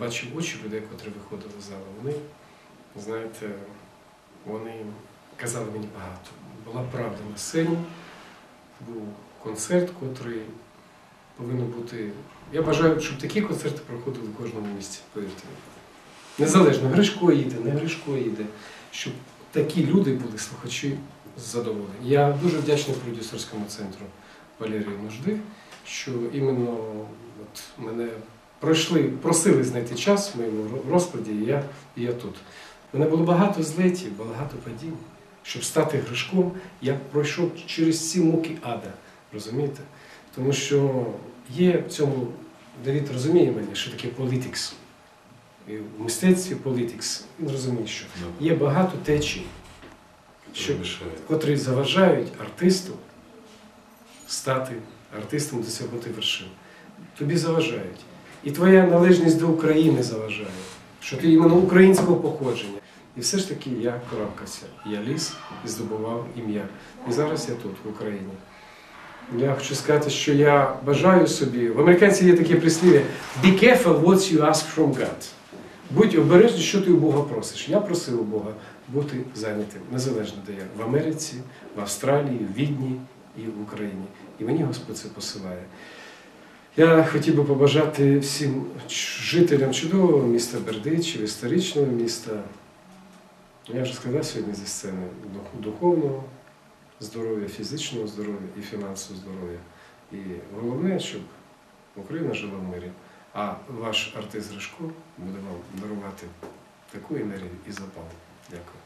бачив очі людей, котрі виходили з залу. Вони, знаєте, вони казали мені багато. Була правда на сцені, був концерт, котрий повинен бути. Я бажаю, щоб такі концерти проходили в кожному місці, повірте. Незалежно, Гришко їде, не Гришко їде, щоб такі люди були слухачі задоволені. Я дуже вдячний продюсерському центру Валерії Нужди, що іменно пройшли, просили знайти час в моєму ро- розкладі, і я, і я тут. У мене було багато злетів, багато падінь. Щоб стати Гришком, я пройшов через ці муки ада. Розумієте? Тому що є в цьому, Давід розуміє мене, що таке політикс. І в мистецтві політикс. Він розуміє, що є багато течій, що, котрі заважають артисту стати артистом, досягнути вершин. Тобі заважають. І твоя належність до України заважає, що ти іменно українського походження. І все ж таки я коравкався, я ліз і здобував ім'я. І зараз я тут, в Україні. Я хочу сказати, що я бажаю собі. В американців є таке прислів'я Be careful what you ask from God. Будь обережний, що ти у Бога просиш. Я просив у Бога бути зайнятим, незалежно де я. В Америці, в Австралії, в Відні і в Україні. І мені Господь це посилає. Я хотів би побажати всім жителям чудового міста Бердичів, історичного міста. Я вже сказав сьогодні зі сцени духовного здоров'я, фізичного здоров'я і фінансового здоров'я. І головне, щоб Україна жила в мирі, а ваш артист Гришко буде вам дарувати таку енергію і запал. Дякую.